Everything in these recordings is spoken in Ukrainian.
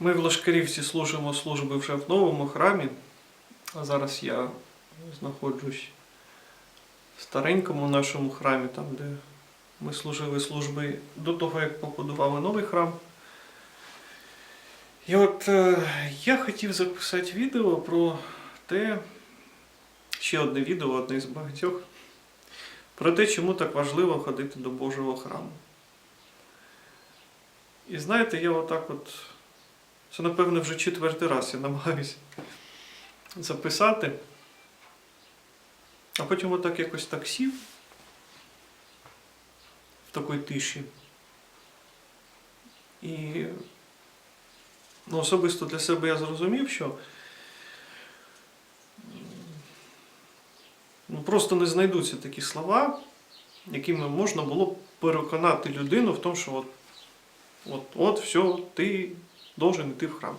Ми в Лашкарівці служимо служби вже в новому храмі, а зараз я знаходжусь в старенькому нашому храмі, там, де ми служили служби до того, як побудували новий храм. І от е, я хотів записати відео про те, ще одне відео, одне з багатьох, про те, чому так важливо ходити до Божого храму. І знаєте, я отак от. Це, напевно, вже четвертий раз я намагаюся записати. А потім отак якось так сів в такій тиші. І ну, особисто для себе я зрозумів, що ну, просто не знайдуться такі слова, якими можна було б переконати людину в тому, що от, от, от все, ти должен йти в храм.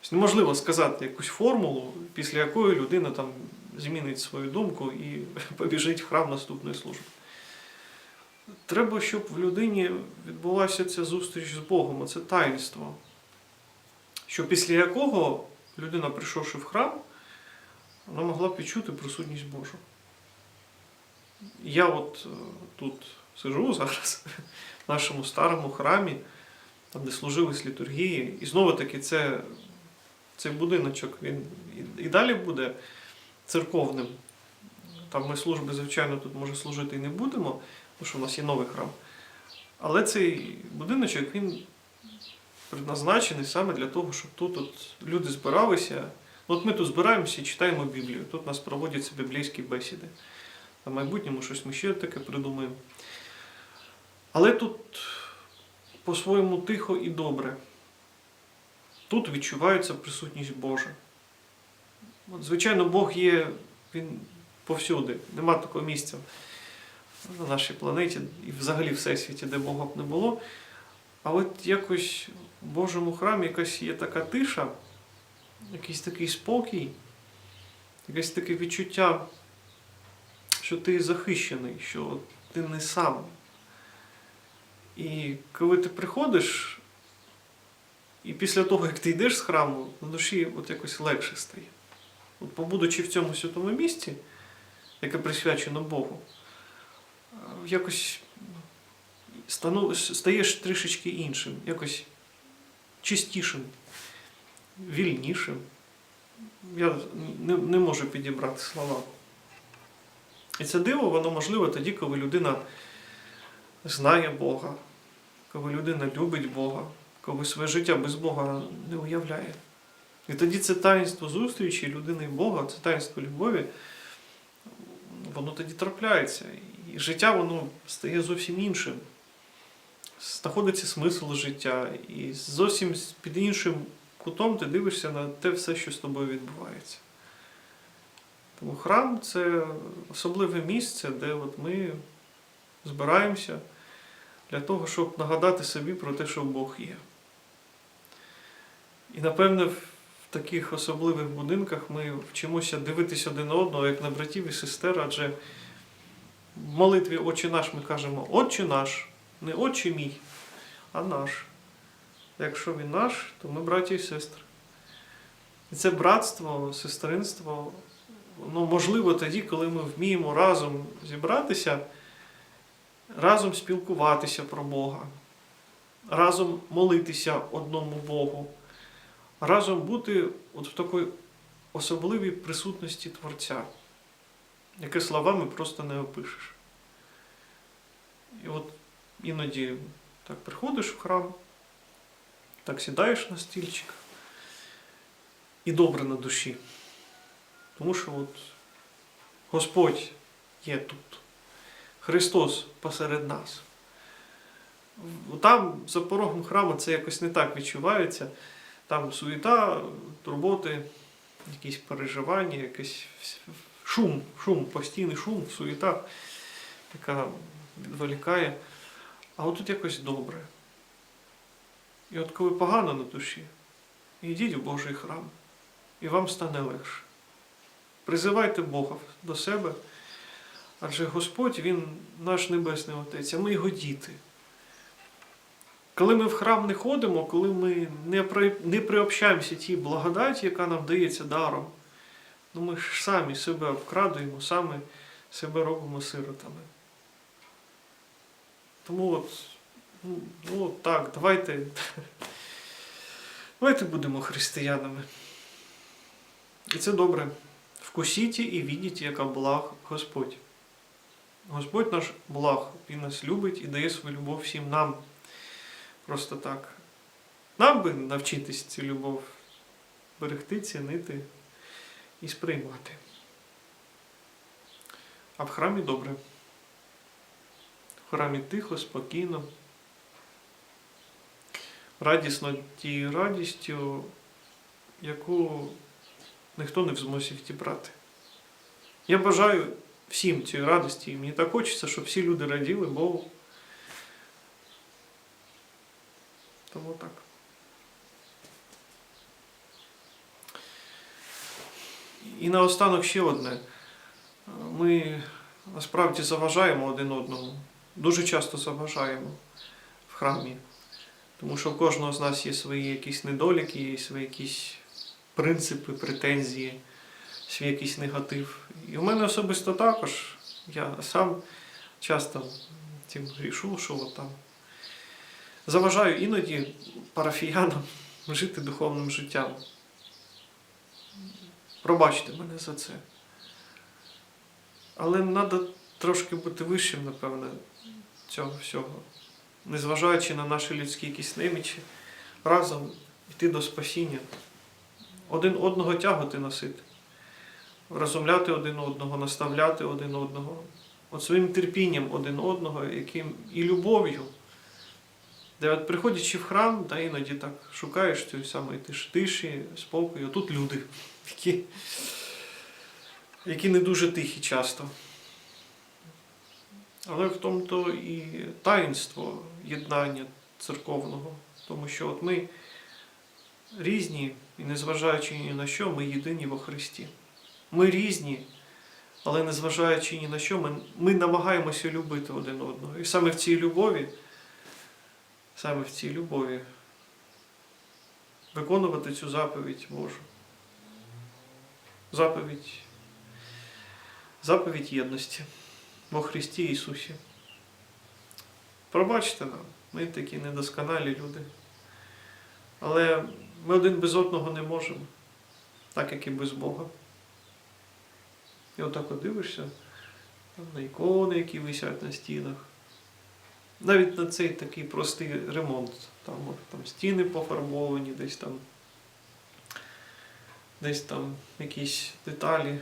Тобто неможливо сказати якусь формулу, після якої людина там змінить свою думку і побіжить в храм наступної служби. Треба, щоб в людині відбулася ця зустріч з Богом, це таїнство. Що після якого людина, прийшовши в храм, вона могла відчути присутність Божу. Я от е, тут сижу зараз в нашому старому храмі, там, де служились літургії, і знову таки це, цей будиночок він і, далі буде церковним. Там ми служби, звичайно, тут може служити і не будемо, тому що в нас є новий храм. Але цей будиночок він предназначений саме для того, щоб тут от люди збиралися. От ми тут збираємося і читаємо Біблію. Тут у нас проводяться біблійські бесіди. На майбутньому щось ми ще таке придумаємо. Але тут по-своєму тихо і добре. Тут відчувається присутність Божа. От, звичайно, Бог є, він повсюди. Нема такого місця на нашій планеті і взагалі всесвіті, де Бога б не було. А от якось в Божому храмі якась є така тиша, якийсь такий спокій, якесь таке відчуття, що ти захищений, що ти не сам. І коли ти приходиш, і після того, як ти йдеш з храму, на душі от якось легше стає. От побудучи в цьому святому місці, яке присвячено Богу, е, якось стаєш трішечки іншим, якось чистішим, вільнішим. Я не, не можу підібрати слова. І це диво, воно можливо тоді, коли людина знає Бога, коли людина любить Бога, коли своє життя без Бога не уявляє. І тоді це таїнство зустрічі людини і Бога, це таїнство любові, воно тоді трапляється. І життя воно стає зовсім іншим. Знаходиться смисл життя, і зовсім під іншим кутом ти дивишся на те все, що з тобою відбувається. Тому храм це особливе місце, де от ми збираємося для того, щоб нагадати собі про те, що Бог є. І напевне, в таких особливих будинках ми вчимося дивитися один на одного, як на братів і сестер, адже в молитві Отче наш ми кажемо Отче наш, не Отче мій, а наш. Якщо він наш, то ми браті і сестри. І це братство, сестринство, воно можливо тоді, коли ми вміємо разом зібратися, разом спілкуватися про Бога, разом молитися одному Богу, разом бути от в такій особливій присутності Творця, яке словами просто не опишеш. І от іноді так приходиш в храм, так сідаєш на стільчик і добре на душі. Тому що от Господь є тут. Христос посеред нас. Там за порогом храму це якось не так відчувається. Там суєта, турботи, якісь переживання, якийсь шум, шум, постійний шум, суєта, яка відволікає. А от тут якось добре. І от коли погано на душі, йдіть в Божий храм, і вам стане легше. Призивайте Бога до себе, адже Господь, Він наш Небесний Отець, а ми його діти. Коли ми в храм не ходимо, коли ми не, при, не приобщаємося тій благодаті, яка нам дається даром, ну ми ж самі себе обкрадуємо, самі себе робимо сиротами. Тому от, ну, ну от так, давайте, давайте будемо християнами. І це добре. Вкусіть і відіть, яка благ Господь. Господь наш благ, Він нас любить і дає свою любов всім нам. Просто так. Нам би навчитись цю любов берегти, цінити і сприймати. А в храмі добре. В храмі тихо, спокійно, радісно тією радістю, яку ніхто не в змозі відібрати. Я бажаю всім цієї радості, і мені так хочеться, щоб всі люди раділи Богу. Тому так. І наостанок ще одне. Ми насправді заважаємо один одному. Дуже часто заважаємо в храмі. Тому що в кожного з нас є свої якісь недоліки, є свої якісь принципи, претензії, свій якийсь негатив. І в мене особисто також. Я сам часто цим грішу, що от там заважаю іноді парафіянам жити духовним життям. Пробачте мене за це. Але треба трошки бути вищим, напевне, цього всього. Незважаючи на наші людські якісь немічі, разом йти до спасіння, один одного тягати носити, розумляти один одного, наставляти один одного, от своїм терпінням один одного, яким і любов'ю. Де от приходячи в храм, та іноді так шукаєш цієї самої тиш, тиші, спокою. А Тут люди, які, які не дуже тихі часто. Але в тому то і таїнство єднання церковного, тому що от ми різні, і незважаючи ні на що, ми єдині во Христі. Ми різні, але незважаючи ні на що, ми, ми намагаємося любити один одного. І саме в цій любові саме в цій любові виконувати цю заповідь Божу. Заповідь, заповідь єдності во Христі Ісусі. Пробачте нам, ми такі недосконалі люди. Але ми один без одного не можемо, так як і без Бога. І отак от дивишся на ікони, які висять на стінах. Навіть на цей такий простий ремонт. Там, от, там стіни пофарбовані, десь там, десь там якісь деталі.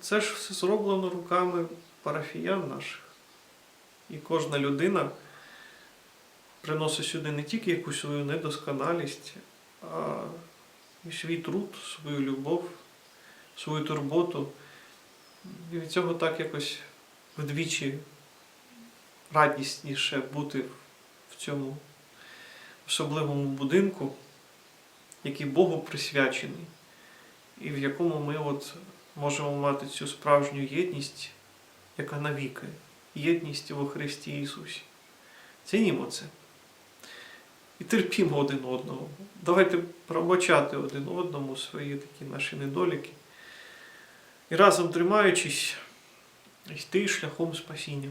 Це ж все зроблено руками парафіян наших. І кожна людина приносить сюди не тільки якусь свою недосконалість, а і свій труд, свою любов, свою турботу. І від цього так якось вдвічі радісніше бути в цьому особливому будинку, який Богу присвячений, і в якому ми от можемо мати цю справжню єдність, яка навіки, єдність во Христі Ісусі. Цінімо це. І терпімо один одного. Давайте пробачати один одному свої такі наші недоліки. І разом тримаючись, йти шляхом спасіння.